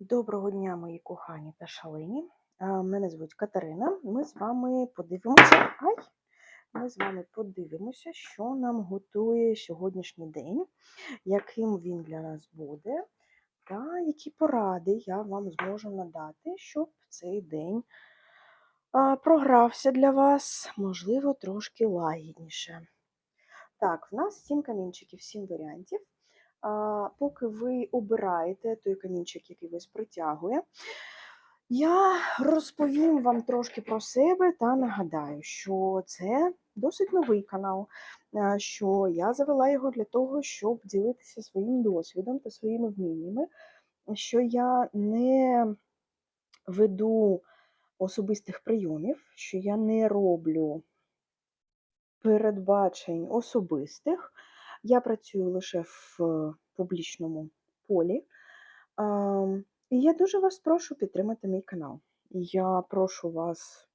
Доброго дня, мої кохані та шалені. Мене звуть Катерина. Ми з вами подивимося. Ай! Ми з вами подивимося, що нам готує сьогоднішній день, яким він для нас буде, та які поради я вам зможу надати, щоб цей день програвся для вас, можливо, трошки лагідніше. Так, в нас сім камінчиків, сім варіантів. Поки ви обираєте той камінчик, який вас притягує, я розповім вам трошки про себе та нагадаю, що це досить новий канал, що я завела його для того, щоб ділитися своїм досвідом та своїми вміннями, що я не веду особистих прийомів, що я не роблю передбачень особистих. Я працюю лише в публічному полі. І я дуже вас прошу підтримати мій канал. Я прошу вас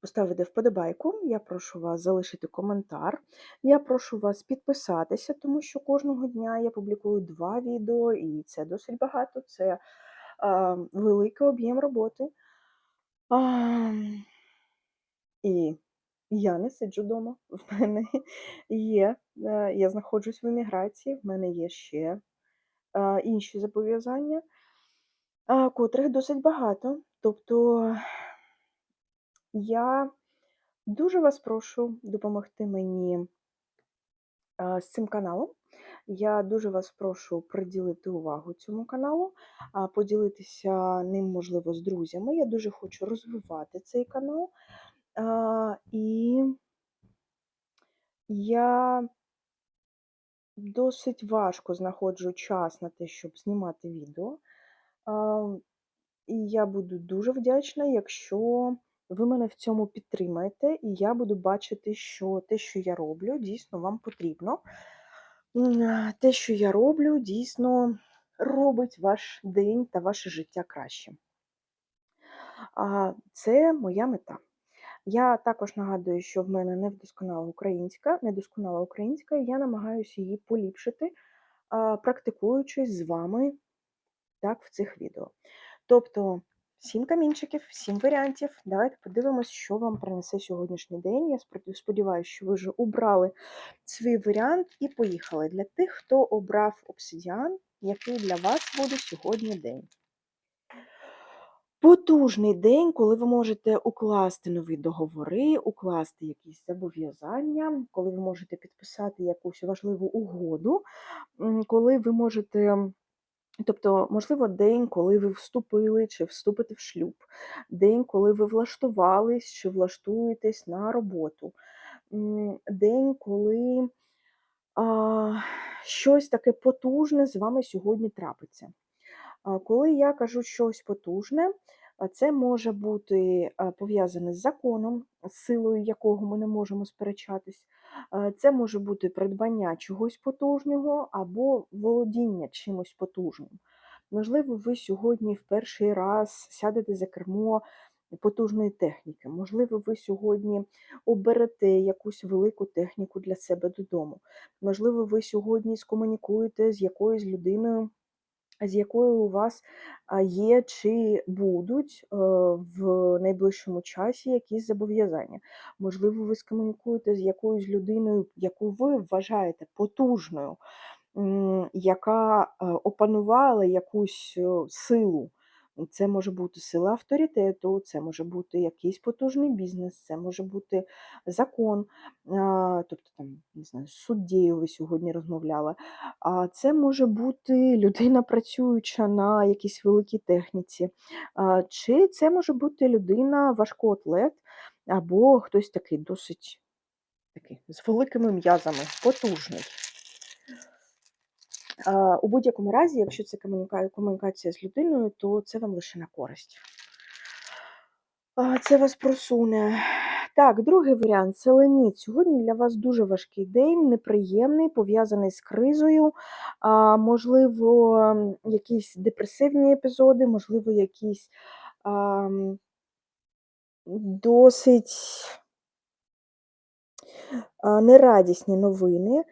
поставити вподобайку, я прошу вас залишити коментар, я прошу вас підписатися, тому що кожного дня я публікую два відео, і це досить багато, це великий об'єм роботи. І я не сиджу вдома. В мене є, е, я знаходжусь в еміграції, в мене є ще е, інші зобов'язання, котрих досить багато. Тобто я дуже вас прошу допомогти мені з цим каналом. Я дуже вас прошу приділити увагу цьому каналу, поділитися ним, можливо, з друзями. Я дуже хочу розвивати цей канал. І я досить важко знаходжу час на те, щоб знімати відео. І я буду дуже вдячна, якщо ви мене в цьому підтримаєте, і я буду бачити, що те, що я роблю, дійсно вам потрібно. Те, що я роблю, дійсно робить ваш день та ваше життя кращим. А, Це моя мета. Я також нагадую, що в мене невдосконала українська, недосконала українська, і я намагаюся її поліпшити, практикуючись з вами так в цих відео. Тобто, сім камінчиків, сім варіантів. Давайте подивимось, що вам принесе сьогоднішній день. Я сподіваюся, що ви вже обрали свій варіант і поїхали. Для тих, хто обрав обсидіан, який для вас буде сьогодні день. Потужний день, коли ви можете укласти нові договори, укласти якісь зобов'язання, коли ви можете підписати якусь важливу угоду, коли ви можете. Тобто, можливо, день, коли ви вступили чи вступите в шлюб, день, коли ви влаштувались чи влаштуєтесь на роботу, день, коли а, щось таке потужне з вами сьогодні трапиться. А, Коли я кажу щось потужне, це може бути пов'язане з законом, з силою якого ми не можемо сперечатись. А, Це може бути придбання чогось потужного або володіння чимось потужним. Можливо, ви сьогодні в перший раз сядете за кермо потужної техніки. Можливо, ви сьогодні оберете якусь велику техніку для себе додому. Можливо, ви сьогодні скомунікуєте з якоюсь людиною з якою у вас є чи будуть е, в найближчому часі якісь зобов'язання. Можливо, ви скомунікуєте з якоюсь людиною, яку ви вважаєте потужною, яка е, опанувала якусь е, силу. Це може бути сила авторитету, це може бути якийсь потужний бізнес, це може бути закон, тобто там, не знаю, з суддєю ви сьогодні розмовляли. А це може бути людина, працююча на якійсь великій техніці, чи це може бути людина, важкоатлет, або хтось такий досить такий з великими м'язами, потужний. У будь-якому разі, якщо це комунікація з людиною, то це вам лише на користь. Це вас просуне. Так, другий варіант це леніт. Сьогодні для вас дуже важкий день, неприємний, пов'язаний з кризою. Можливо, якісь депресивні епізоди, можливо, якісь а, досить нерадісні новини.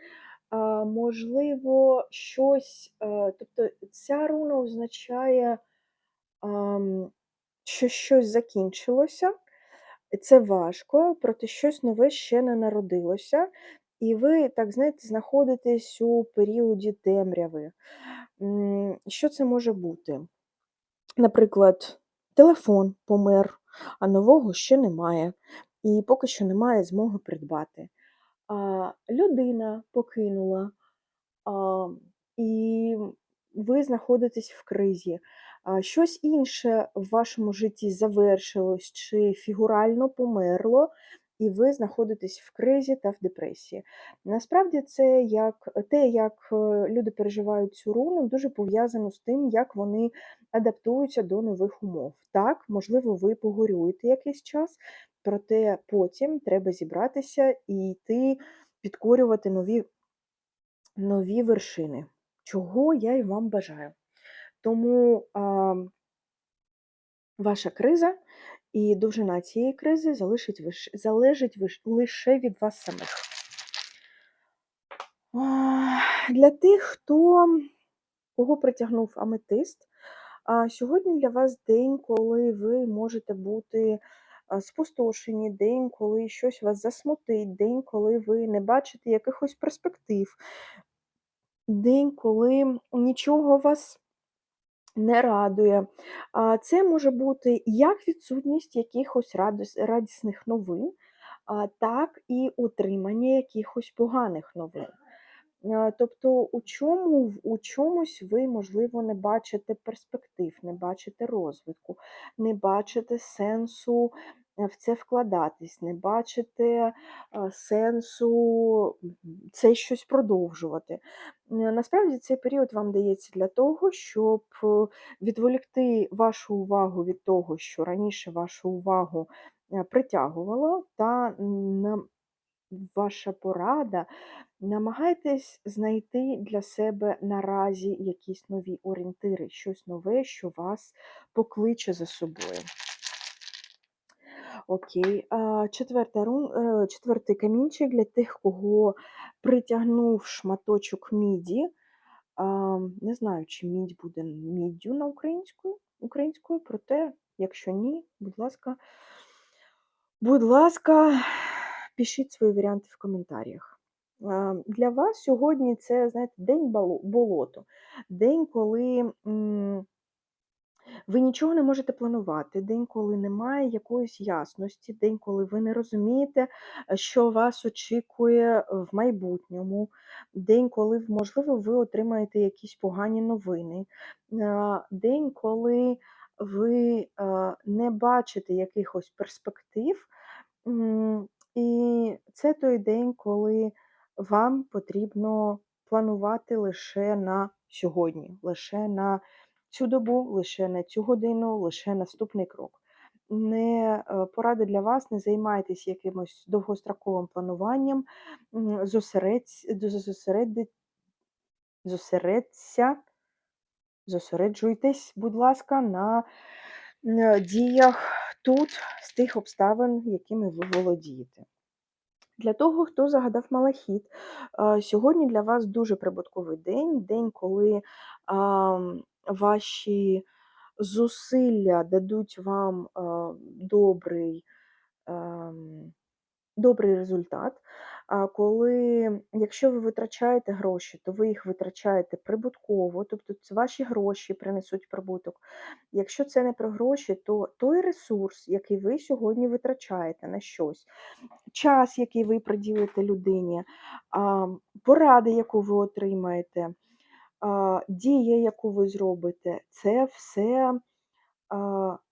Можливо, щось, е, тобто ця руна означає, що щось закінчилося, це важко, проте щось нове ще не народилося, і ви, так знаєте, знаходитесь у періоді темряви. Що це може бути? Наприклад, телефон помер, а нового ще немає, і поки що немає змоги придбати. Людина покинула, і ви знаходитесь в кризі. Щось інше в вашому житті завершилось чи фігурально померло, і ви знаходитесь в кризі та в депресії. Насправді, це як те, як е, люди переживають цю руну, дуже пов'язано з тим, як вони адаптуються до нових умов. Так, можливо, ви погорюєте якийсь час, проте потім треба зібратися і йти підкорювати нові нові вершини, чого я і вам бажаю. Тому а, ваша криза і довжина цієї кризи залежить, виш- залежить виш- лише від вас самих. Для тих, хто кого притягнув аметист, сьогодні для вас день, коли ви можете бути спустошені, день, коли щось вас засмутить, день, коли ви не бачите якихось перспектив, день, коли нічого вас не радує. Це може бути як відсутність якихось радісних новин, так і отримання якихось поганих новин. Тобто, у чому, у чомусь ви, можливо, не бачите перспектив, не бачите розвитку, не бачите сенсу в це вкладатись, не бачите е, сенсу це щось продовжувати. Е, Насправді цей період вам дається для того, щоб е, відволікти вашу увагу від того, що раніше вашу увагу е, притягувало, та ваша порада Намагайтесь знайти для себе наразі якісь нові орієнтири, щось нове, що вас покличе за собою. Окей. Четверта е, четвертий камінчик для тих, кого притягнув шматочок міді. Не знаю, чи мідь буде міддю на українською, українською, проте, якщо ні, будь ласка, будь ласка, пишіть свої варіанти в коментарях. Для вас сьогодні це, знаєте, день болоту, день, коли м, ви нічого не можете планувати, день, коли немає якоїсь ясності, день, коли ви не розумієте, е, що вас очікує в майбутньому, день, коли, можливо, ви отримаєте якісь погані новини, день, коли ви е, не бачите якихось перспектив. І це той день, коли вам потрібно планувати лише на сьогодні, лише на цю добу, лише на цю годину, лише наступний крок. Не е, порада для вас, не займайтесь якимось довгостроковим плануванням, м, зосередь- зосередься, зосереджуйтесь, будь ласка, на е, діях тут з тих обставин, якими ви володієте. Для того, хто загадав малахіт, е, сьогодні для вас дуже прибутковий день, день, коли ваші зусилля дадуть вам добрий, добрий результат. А коли, якщо ви витрачаєте гроші, то ви їх витрачаєте прибутково, тобто ваші гроші принесуть прибуток. Якщо це не про гроші, то той ресурс, який ви сьогодні витрачаєте на щось, час, який ви приділите людині, поради, яку ви отримаєте, дія, яку ви зробите, це все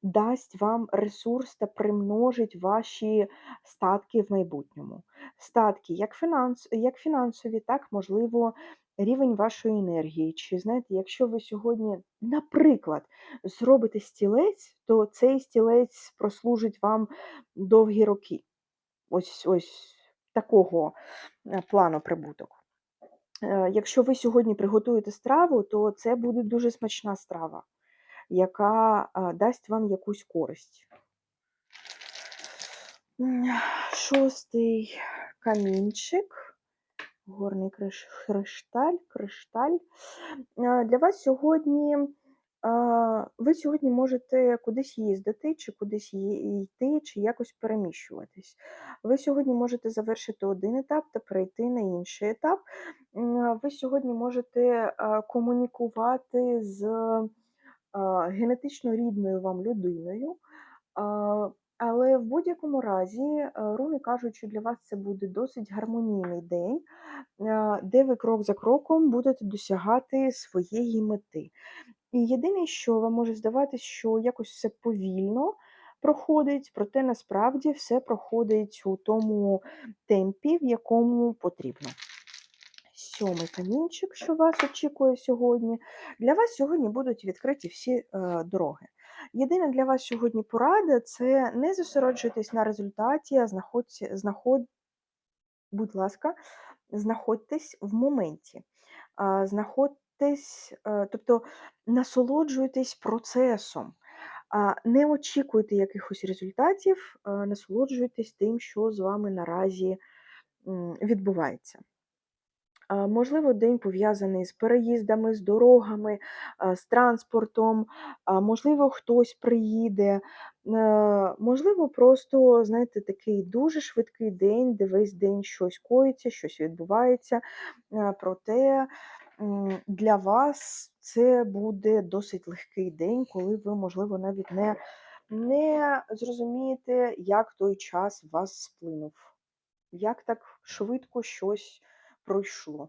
дасть вам ресурс та примножить ваші статки в майбутньому. Статки як фінанс, як фінансові, так можливо. Рівень вашої енергії. Чи знаєте, якщо ви сьогодні, наприклад, зробите стілець, то цей стілець прослужить вам довгі роки. Ось ось такого е, плану прибуток. Е, Якщо ви сьогодні приготуєте страву, то це буде дуже смачна страва, яка дасть вам якусь користь. Шостий камінчик Горний криш хришталь, кришталь. Е, для вас сьогодні, ви сьогодні можете кудись їздити, чи кудись йти, чи якось переміщуватись. Ви сьогодні можете завершити один етап та перейти на інший етап. Ви сьогодні можете, комунікувати з, генетично рідною вам людиною. Але в будь-якому разі, руни кажуть, що для вас це буде досить гармонійний день, де ви крок за кроком будете досягати своєї мети. І єдине, що вам може здаватись, що якось все повільно проходить, проте насправді все проходить у тому темпі, в якому потрібно. Сьомий камінчик, що вас очікує сьогодні. Для вас сьогодні будуть відкриті всі е, дороги. Єдина для вас сьогодні порада це не зосереджуйтесь на результаті, а знаходьте, знаход... будь ласка, знаходьтесь в моменті. Знаходьтесь, е, тобто насолоджуйтесь процесом. Не очікуйте якихось результатів, насолоджуйтесь тим, що з вами наразі відбувається. Можливо, день пов'язаний з переїздами, з дорогами, з транспортом, можливо, хтось приїде. Можливо, просто, знаєте, такий дуже швидкий день, де весь день щось коїться, щось відбувається. Проте для вас це буде досить легкий день, коли ви, можливо, навіть не, не зрозумієте, як той час вас сплинув, як так швидко щось пройшло.